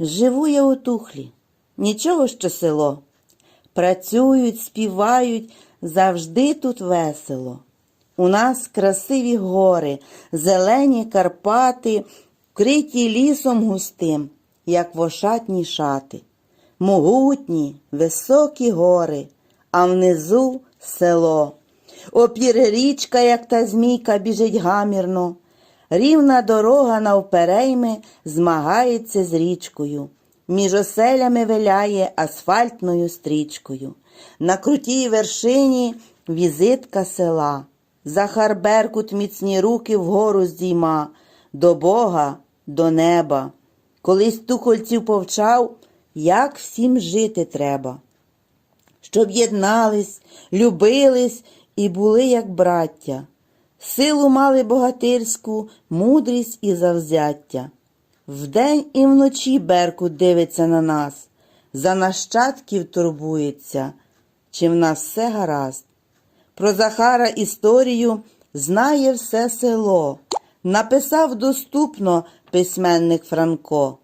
Живу я у тухлі, нічого що село. Працюють, співають, завжди тут весело. У нас красиві гори, зелені Карпати, вкриті лісом густим, як вошатні шати. Могутні, високі гори, а внизу село. Опір річка, як та змійка, біжить гамірно. Рівна дорога навперейми змагається з річкою. Між оселями виляє асфальтною стрічкою. На крутій вершині візитка села. Захар Беркут міцні руки вгору здійма, до Бога, до неба. Колись тухольців повчав, як всім жити треба щоб єднались, любились і були як браття. Силу мали богатирську, мудрість і завзяття. Вдень і вночі Беркут дивиться на нас, за нащадків турбується, чи в нас все гаразд. Про Захара історію знає все село, написав доступно письменник Франко.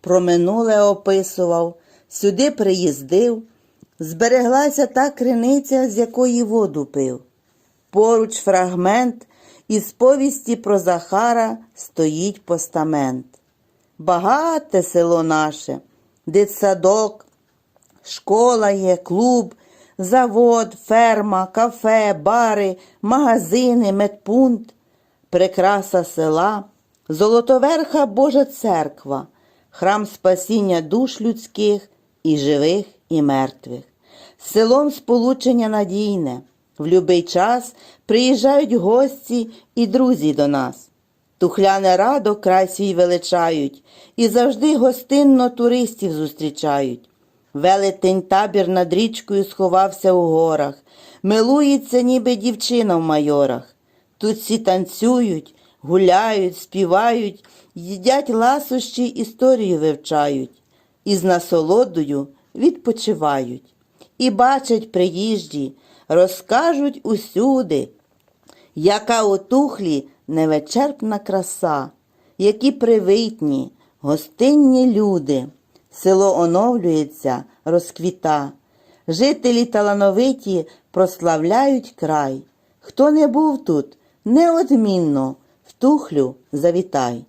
Про минуле описував, сюди приїздив, збереглася та криниця, з якої воду пив. Поруч фрагмент із повісті про Захара стоїть постамент. Багате село наше, дитсадок, школа є, клуб, завод, ферма, кафе, бари, магазини, медпункт, прикраса села, золотоверха Божа церква, храм спасіння душ людських і живих, і мертвих. Селом сполучення надійне. В любий час приїжджають гості і друзі до нас. Тухляне радо край свій величають і завжди гостинно туристів зустрічають. Велетень табір над річкою сховався у горах, милується, ніби дівчина в майорах. Тут всі танцюють, гуляють, співають, їдять ласощі, історію вивчають, і з насолодою відпочивають. І бачать приїжджі, розкажуть усюди, яка у тухлі невичерпна краса, які привитні, гостинні люди. Село оновлюється, розквіта. Жителі талановиті прославляють край. Хто не був тут, неодмінно в тухлю завітай.